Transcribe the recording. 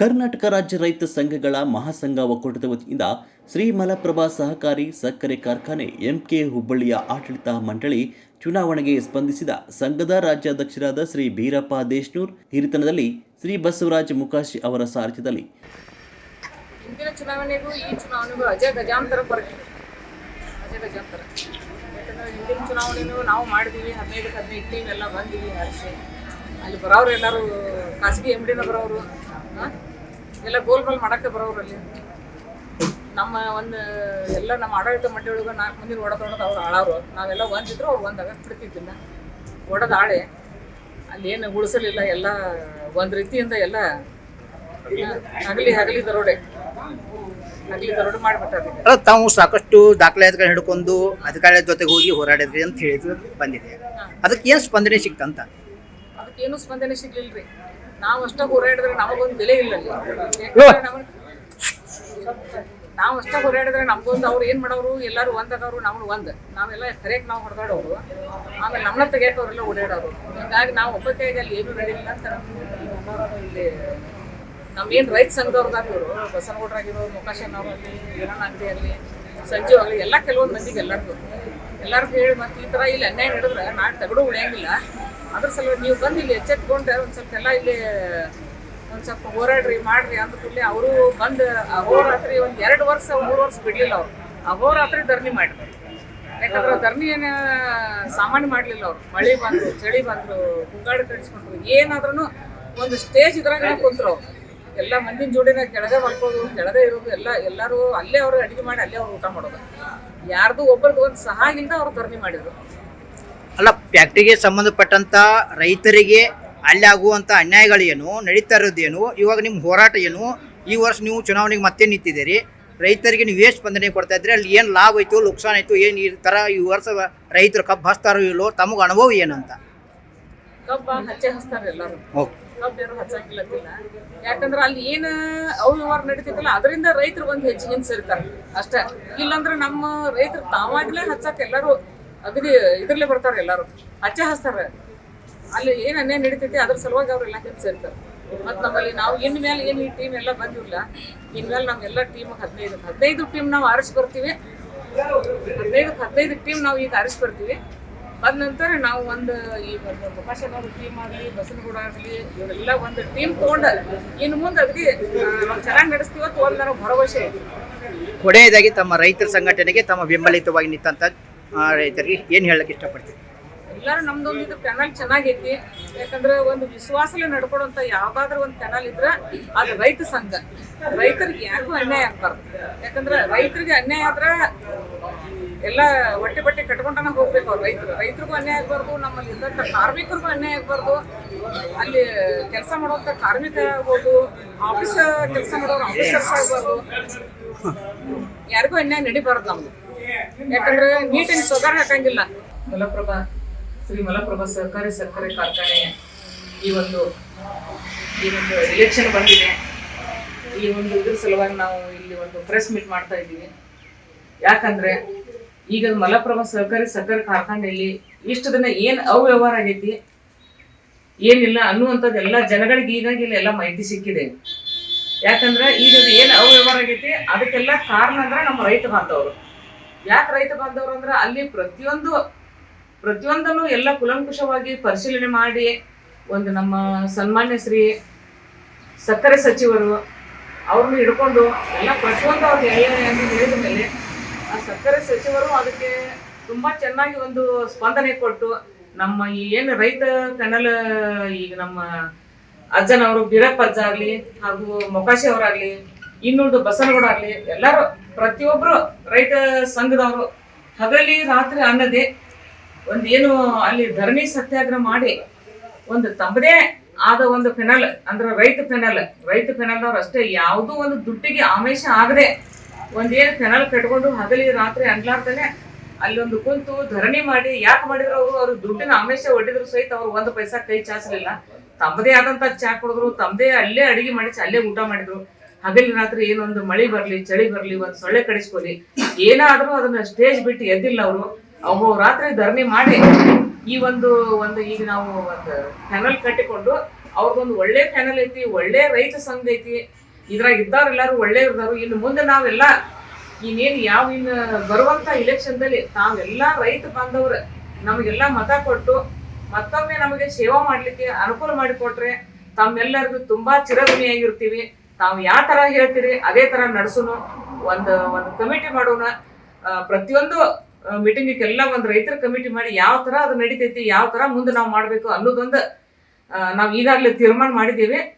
ಕರ್ನಾಟಕ ರಾಜ್ಯ ರೈತ ಸಂಘಗಳ ಮಹಾಸಂಘ ಒಕ್ಕೂಟದ ವತಿಯಿಂದ ಶ್ರೀ ಮಲಪ್ರಭಾ ಸಹಕಾರಿ ಸಕ್ಕರೆ ಕಾರ್ಖಾನೆ ಎಂಕೆ ಹುಬ್ಬಳ್ಳಿಯ ಆಡಳಿತ ಮಂಡಳಿ ಚುನಾವಣೆಗೆ ಸ್ಪಂದಿಸಿದ ಸಂಘದ ರಾಜ್ಯಾಧ್ಯಕ್ಷರಾದ ಶ್ರೀ ಬೀರಪ್ಪ ದೇಶ್ನೂರ್, ಹಿರಿತನದಲ್ಲಿ ಶ್ರೀ ಬಸವರಾಜ್ ಮುಕಾಶಿ ಅವರ ಸಾರಥ್ಯದಲ್ಲಿ. ಹಿಂದಿನ ಚುನಾವಣೆಗೂ ಈ ಚುನಾವಣೆಗೂ ಅಜಯ ಗಜಾಂತರ ಅಜಯ ಗಜಾಂತರ. ಯಾಕಂದ್ರೆ ಹಿಂದಿನ ಚುನಾವಣೆನೂ ನಾವು ಮಾಡಿದೀವಿ, ಹದಿನೈದಕ್ಕೆ ಹದಿನೈದು ಟೀಮ್ ಎಲ್ಲ ಬಂದಿವಿ ಅಲ್ಲಿ ಬರೋರು ಎಲ್ಲರೂ ಖಾಸಗಿ ಎಂ ಡಿನ ಬರೋರು? ಎಲ್ಲ ಗೋಲ್ ಗೋಲ್ ಮಾಡಕ್ಕೆ ಬರೋರು ಅಲ್ಲಿ. ನಮ್ಮ ಒಂದು ಎಲ್ಲ ನಮ್ಮ ಆಡಳಿತ ಮಂಡಳಿಗೆ ನಾಲ್ಕು ಮಂದಿ ಹೊಡೆದೊಡೋದು ಅವ್ರು ಆಳಾರು. ನಾವೆಲ್ಲ ಒಂದಿದ್ರು ಅವ್ರು ಒಂದಾಗ ಬಿಡ್ತಿದ್ದಿಲ್ಲ. ಹೊಡೆದ ಆಳೆ. ಅಲ್ಲಿ ಏನು ಉಳಿಸಲಿಲ್ಲ ಎಲ್ಲ ಒಂದು ರೀತಿಯಿಂದ ಎಲ್ಲ ಹಗಲಿ ಹಗಲಿ ದರೋಡೆ. ತಾವು ಸಾಕಷ್ಟು ದಾಖಲಾತಿಗಳನ್ನ ಹಿಡ್ಕೊಂಡು ಅಧಿಕಾರಿಗಳ ಜೊತೆಗೆ ಹೋಗಿ ಹೋರಾಡಿದ್ರಿ ಅಂತ ಹೇಳಿದ್ರು ಬಂದಿದೆ. ಅದಕ್ಕೆ ಏನು ಸ್ಪಂದನೆ ಸಿಕ್ತಂತ? ಅದಕ್ಕೇನು ಸ್ಪಂದನೆ ಸಿಗ್ಲಿಲ್ರಿ. ನಾವು ಅಷ್ಟೇ ಹೋರಾಡಿದ್ರೆ ನಮಗೊಂದು ಬೆಲೆ ಇಲ್ಲ ಅಲ್ಲಿ. ನಾವು ನಾವು ಅಷ್ಟೇ ಹೋರಾಡಿದ್ರೆ ನಮ್ಗೊಂದು ಅವ್ರು ಏನ್ ಮಾಡೋರು? ಎಲ್ಲರೂ ಒಂದಾದವ್ರು ನಮ್ಗೆ ಒಂದ್. ನಾವೆಲ್ಲ ಕರೆಕ್ಟ್ ನಾವು ಹೊಡೆದಾಡೋರು ಆಮೇಲೆ ನಮ್ಮನ್ನ ತೆಗಿಯಕ್ಕೆ ಅವರೆಲ್ಲ ಓಡಾಡೋರು? ಹಿಂಗಾಗಿ ನಾವು ಅಲ್ಲಿ ಏನು ನಡೀಲಿಲ್ಲ ಅಂತ ಇಲ್ಲಿ ನಮ್ಗೇನು ರೈತ ಸಂಘದವ್ರದಾರ ಇವರು ಬಸನಗೌಡರಾಗಿರೋರು ಮುಖಾಶನ್ ಅವರಲ್ಲಿ ವೀರಣ್ಣ ಅಲ್ಲಿ ಸಂಜೀವ್ ಆಗಲಿ ಎಲ್ಲ ಕೆಲವೊಂದು ಮಂದಿಗೆ ಎಲ್ಲರಿಗೂ. ಎಲ್ಲರಿಗೂ ಹೇಳಿ ಮತ್ತೆ ಈ ಥರ ಇಲ್ಲಿ ಅನ್ಯಾಯ ನಡೆದ್ರೆ ನಾಳೆ ತಗಡು ಉಳಿಯಂಗಿಲ್ಲ. ಅದ್ರ ಸಲುವಾಗಿ ನೀವು ಬಂದು ಇಲ್ಲಿ ಎಚ್ಚೆತ್ಕೊಂಡ್ರೆ ಒಂದು ಸ್ವಲ್ಪ ಎಲ್ಲ ಇಲ್ಲಿ, ಒಂದು ಸ್ವಲ್ಪ ಹೋರಾಡ್ರಿ, ಮಾಡ್ರಿ ಅಂದ ಕೂಡಲೇ ಅವರು ಬಂದು ಅಹೋರಾತ್ರಿ ಒಂದು ಎರಡು ವರ್ಷ, ಮೂರು ವರ್ಷ ಬಿಡಲಿಲ್ಲ ಅವ್ರು. ಅಹೋರಾತ್ರಿ ಧರಣಿ ಮಾಡಿದ್ರು. ಯಾಕಂದ್ರೆ ಧರಣಿ ಏನು ಸಾಮಾನ್ಯ ಮಾಡಲಿಲ್ಲ ಅವ್ರು. ಮಳೆ ಬಂದ್ರು, ಚಳಿ ಬಂದ್ರು ಹುಂಗಾಡು ಕಳಿಸ್ಕೊಂಡ್ರು ಏನಾದ್ರೂ ಒಂದು ಸ್ಟೇಜ್ ಇದ್ರಾಗ ಕುಂತ್ರು ಅವ್ರು. ಎಲ್ಲ ಮಂದಿನ ಜೋಡಿನ ಕೆಳಗೆ ಮಲ್ಕೋದು ಕೆಳಗೆ ಇರೋದು ಎಲ್ಲ, ಎಲ್ಲರೂ ಅಲ್ಲೇ ಅವರು ಅಡಿಗೆ ಮಾಡಿ ಅಲ್ಲೇ ಅವ್ರು ಊಟ ಮಾಡೋದು. ಯಾರ್ದು ಒಬ್ಬರದು ಒಂದು ಸಹ ಇಲ್ಲದ ಅವ್ರು ಧರಣಿ ಮಾಡಿದ್ರು. ಅಲ್ಲ ಫ್ಯಾಕ್ಟ್ರಿಗೆ ಸಂಬಂಧಪಟ್ಟಂತ ರೈತರಿಗೆ ಅಲ್ಲಿ ಆಗುವಂಥ ಅನ್ಯಾಯಗಳೇನು ನಡೀತಾ ಇರೋದೇನು ಇವಾಗ ನಿಮ್ಮ ಹೋರಾಟ ಏನು ಈ ವರ್ಷ ನೀವು ಚುನಾವಣೆಗೆ ಮತ್ತೆ ನಿಂತಿದ್ದೀರಿ ರೈತರಿಗೆ ನೀವು ಎಷ್ಟು ಸ್ಪಂದನೆ ಕೊಡ್ತಾ ಇದ್ರೆ ಅಲ್ಲಿ ಏನು ಲಾಭ ಆಯಿತು ನುಕ್ಸಾನ್ ಆಯಿತು ಏನು ಈ ಥರ ಈ ವರ್ಷ ರೈತರು ಕಬ್ಬು ಹಸ್ತಾರೋ ಇಲ್ಲೋ ತಮಗೆ ಅನುಭವ ಏನಂತ ಓಕೆ ಯಾಕಂದ್ರೆ ಅಲ್ಲಿ ಏನು ಅವ್ಯವಹಾರ ನಡೀತಿತ್ತಲ್ಲ ಅದರಿಂದ ರೈತರು ಒಂದು ಹೆಚ್ಚಿಗೆ ಹಿಂದೆ ಸೇರ್ತಾರೆ. ಅಷ್ಟೇ. ಇಲ್ಲಾಂದ್ರೆ ನಮ್ಮ ರೈತರು ತಾವಾಗ್ಲೇ ಹಚ್ಚಕ್ಕೆ ಎಲ್ಲರೂ ಅಗದಿ ಇದ್ರಲ್ಲೇ ಬರ್ತಾರೆ ಎಲ್ಲರೂ. ಹಚ್ಚೆ ಹಚ್ತಾರೆ ಅಲ್ಲಿ ಏನು ಅನ್ಯಾಯ ನಡೀತೈತಿ ಅದ್ರ ಸಲುವಾಗಿ ಅವರೆಲ್ಲ ಸೇರ್ತಾರೆ ಮತ್ತು ನಮ್ಮಲ್ಲಿ ನಾವು ಇನ್ ಮೇಲೆ ಏನು ಈ ಟೀಮ್ ಎಲ್ಲ ಬಂದಿಲ್ಲ ಇನ್ಮೇಲೆ ನಮ್ಮೆಲ್ಲ ಟೀಮ್ ಹದಿನೈದು ಹದಿನೈದು ಟೀಮ್ ನಾವು ಆರಿಸಿ ಬರ್ತೀವಿ. ಹದಿನೈದು ಹದಿನೈದು ಟೀಮ್ ನಾವು ಈಗ ಆರಿಸಿ ಬರ್ತೀವಿ. ಅದ ನಂತರ ನಾವು ಒಂದು ಈ ಪ್ರಕಾಶನವ್ರ ಟೀಮ್ ಆಗಲಿ, ಬಸನಗೌಡ ಆಗಲಿ, ಇವರೆಲ್ಲ ಒಂದು ಟೀಮ್ ತೊಗೊಂಡು ಇನ್ನು ಮುಂದೆ ಅದಕ್ಕೆ ಚೆನ್ನಾಗಿ ನಡೆಸ್ತೀವೋ ಒಂದು ನನಗೆ ಭರವಸೆ ಕೊನೆಯದಾಗಿ ತಮ್ಮ ರೈತರ ಸಂಘಟನೆಗೆ ತಮ್ಮ ಬೆಂಬಲಿತವಾಗಿ ನಿಂತಂತ ಆ, ರೈತರಿಗೆ ಏನು ಹೇಳಕ್ಕೆ ಇಷ್ಟಪಡ್ತೀವಿ ಎಲ್ಲರೂ ನಮ್ದೊಂದು ಇದು ಕೆನಲ್ ಚೆನ್ನಾಗೈತಿ. ಯಾಕಂದ್ರೆ ಒಂದು ವಿಶ್ವಾಸಲೆ ನಡ್ಕೊಡುವಂತ ಯಾವ್ದಾದ್ರು ಒಂದು ಕೆನಲ್ ಇದ್ರೆ ಅದು ರೈತ ಸಂಘ. ರೈತರಿಗೆ ಯಾರಿಗೂ ಅನ್ಯಾಯ ಆಗ್ಬಾರ್ದು. ಯಾಕಂದ್ರೆ ರೈತರಿಗೆ ಅನ್ಯಾಯ ಆದ್ರೆ ಎಲ್ಲ ಹೊಟ್ಟೆ ಬಟ್ಟೆ ಕಟ್ಕೊಂಡನ ಹೋಗ್ಬೇಕು ಅವ್ರು ರೈತರು. ರೈತರಿಗೂ ಅನ್ಯಾಯ ಆಗ್ಬಾರ್ದು ನಮ್ಮಲ್ಲಿ ಇದ್ದಂಥ ಕಾರ್ಮಿಕರಿಗೂ ಅನ್ಯಾಯ ಆಗ್ಬಾರ್ದು. ಅಲ್ಲಿ ಕೆಲಸ ಮಾಡುವಂಥ ಕಾರ್ಮಿಕ ಆಗ್ಬೋದು ಆಫೀಸ್ ಕೆಲಸ ಮಾಡೋರು ಆಫೀಸರ್ಸ್ ಆಗ್ಬಾರ್ದು. ಯಾರಿಗೂ ಅನ್ಯಾಯ ನಡಿಬಾರ್ದು ನಮ್ದು. ಯಾಕಂದ್ರೆ ನೀಟಿನ ಸೊಗಾರ ಹಾಕಂಗಿಲ್ಲ. ಮಲಪ್ರಭಾ, ಶ್ರೀ ಮಲಪ್ರಭಾ ಸಹಕಾರಿ ಸಕ್ಕರೆ ಕಾರ್ಖಾನೆ ಈ ಒಂದು ಈ ಒಂದು ಎಲೆಕ್ಷನ್ ಬಂದಿದೆ. ಈ ಒಂದು ಇದ್ರ ಸಲುವಾಗಿ ನಾವು ಇಲ್ಲಿ ಒಂದು ಪ್ರೆಸ್ ಮೀಟ್ ಮಾಡ್ತಾ ಇದ್ದೀವಿ. ಯಾಕಂದ್ರೆ ಈಗ ಮಲಪ್ರಭಾ ಸಹಕಾರಿ ಸಕ್ಕರೆ ಕಾರ್ಖಾನೆಯಲ್ಲಿ ಇಷ್ಟು ದಿನ ಏನ್ ಅವ್ಯವಹಾರ ಆಗೈತಿ, ಏನಿಲ್ಲ ಅನ್ನುವಂಥದ್ದು ಎಲ್ಲ ಜನಗಳಿಗೆ ಈಗಾಗಿ ಇಲ್ಲಿ ಎಲ್ಲ ಮಾಹಿತಿ ಸಿಕ್ಕಿದೆ. ಯಾಕಂದ್ರೆ ಈಗ ಏನ್ ಅವ್ಯವಹಾರ ಆಗೈತಿ, ಅದಕ್ಕೆಲ್ಲ ಕಾರಣ ಅಂದ್ರೆ ನಮ್ಮ ರೈತ ಬಾಂಧವರು. ಯಾಕೆ ರೈತ ಬಾಂಧವರು ಅಂದ್ರೆ ಅಲ್ಲಿ ಪ್ರತಿಯೊಂದು, ಪ್ರತಿಯೊಂದನ್ನು ಎಲ್ಲ ಕುಲಂಕುಷವಾಗಿ ಪರಿಶೀಲನೆ ಮಾಡಿ ಒಂದು ನಮ್ಮ ಸನ್ಮಾನ್ಯ ಶ್ರೀ ಸಕ್ಕರೆ ಸಚಿವರು ಅವ್ರನ್ನ ಹಿಡ್ಕೊಂಡು ಎಲ್ಲ ಪ್ರತಿಯೊಂದು ಅವ್ರಿಗೆ ಎಲ್ಲ ಅಂತ ಹೇಳಿದ ಮೇಲೆ ಆ ಸಕ್ಕರೆ ಸಚಿವರು ಅದಕ್ಕೆ ತುಂಬಾ ಚೆನ್ನಾಗಿ ಒಂದು ಸ್ಪಂದನೆ ಕೊಟ್ಟು ನಮ್ಮ ಈ ಏನು ರೈತ ಕಣಲ, ಈಗ ನಮ್ಮ ಅಜ್ಜನವರು ಬೀರಪ್ಪ ಅಜ್ಜ ಆಗ್ಲಿ ಹಾಗೂ ಮೊಕಾಶಿ ಅವರಾಗ್ಲಿ, ಇನ್ನೊಂದು ಬಸನಗೌಡ ಆಗ್ಲಿ ಎಲ್ಲರೂ ಪ್ರತಿಯೊಬ್ರು ರೈತ ಸಂಘದವರು, ಹಗಲಿ ರಾತ್ರಿ ಅನ್ನದೆ ಒಂದೇನು ಅಲ್ಲಿ ಧರಣಿ ಸತ್ಯಾಗ್ರಹ ಮಾಡಿ ಒಂದು ತಮ್ಮದೇ ಆದ ಒಂದು ಫೆನಲ್ ಅಂದ್ರೆ ರೈತ ಫೆನಲ್ ರೈತ ಫೆನಲ್ನವ್ರು ಅಷ್ಟೇ ಯಾವುದೋ ಒಂದು ದುಡ್ಡಿಗೆ ಆಮಿಷ ಆಗದೆ ಒಂದೇನು ಫೆನಲ್ ಕಟ್ಕೊಂಡು ಹಗಲಿ ರಾತ್ರಿ ಅನ್ಲಾರ್ತಾನೆ ಅಲ್ಲೊಂದು ಕುಂತು ಧರಣಿ ಮಾಡಿ ಯಾಕೆ ಮಾಡಿದ್ರು ಅವರು? ಅವ್ರ ದುಡ್ಡಿನ ಆಮಿಷ ಒಡ್ಡಿದ್ರು ಸಹಿತ ಅವ್ರು ಒಂದು ಪೈಸಾ ಕೈ ಚಾಚಲಿಲ್ಲ. ತಮ್ಮದೇ ಆದಂತ ಚಾ ಕುಡಿದ್ರು ತಮ್ಮದೇ ಅಲ್ಲೇ ಅಡಿಗೆ ಮಾಡಿ ಅಲ್ಲೇ ಊಟ ಮಾಡಿದ್ರು. ಹಗಲಿ ರಾತ್ರಿ ಏನೊಂದು ಮಳೆ ಬರ್ಲಿ, ಚಳಿ ಬರ್ಲಿ, ಒಂದ್ ಸೊಳ್ಳೆ ಕಡಿಸ್ಕೊಳ್ಳಿ, ಏನಾದರೂ ಅದನ್ನ ಸ್ಟೇಜ್ ಬಿಟ್ಟು ಎದ್ದಿಲ್ಲ ಅವರು ಅವು ರಾತ್ರಿ ಧರಣಿ ಮಾಡಿ, ಈ ಒಂದು ಒಂದು ಈಗ ನಾವು ಒಂದು ಪ್ಯಾನಲ್ ಕಟ್ಟಿಕೊಂಡು ಅವ್ರದ್ದೊಂದು ಒಳ್ಳೆ ಪ್ಯಾನಲ್ ಐತಿ, ಒಳ್ಳೆ ರೈತ ಸಂಘ ಐತಿ, ಇದ್ರಾಗ ಇದ್ದವ್ರು ಎಲ್ಲಾರು ಒಳ್ಳೆ ಇರ್ದಾರು ಇನ್ನು ಮುಂದೆ ನಾವೆಲ್ಲ ಇನ್ನೇನು ಯಾವ ಇನ್ನು ಬರುವಂತ ಇಲೆಕ್ಷನ್ದಲ್ಲಿ ತಾವೆಲ್ಲ ರೈತ ಬಾಂಧವ್ರ, ನಮಗೆಲ್ಲ ಮತ ಕೊಟ್ಟು, ಮತ್ತೊಮ್ಮೆ ನಮಗೆ ಸೇವಾ ಮಾಡ್ಲಿಕ್ಕೆ ಅನುಕೂಲ ಮಾಡಿಕೊಟ್ರೆ ತಮ್ಮೆಲ್ಲರಿಗೂ ತುಂಬಾ ಚಿರಋಣಿಯಾಗಿರ್ತೀವಿ. ತಾವು ಯಾವ ತರ ಹೇಳ್ತೀರಿ, ಅದೇ ತರ ನಡೆಸೋಣ ಒಂದು ಒಂದು ಕಮಿಟಿ ಮಾಡೋಣ ಪ್ರತಿಯೊಂದು ಮೀಟಿಂಗಿಗೆಲ್ಲ ಒಂದು ರೈತರ ಕಮಿಟಿ ಮಾಡಿ ಯಾವ ತರ ಅದು ನಡಿತೈತಿ, ಯಾವ ತರ ಮುಂದೆ ನಾವು ಮಾಡಬೇಕು ಅನ್ನೋದೊಂದು ನಾವು ಈಗಾಗಲೇ ತೀರ್ಮಾನ ಮಾಡಿದ್ದೀವಿ.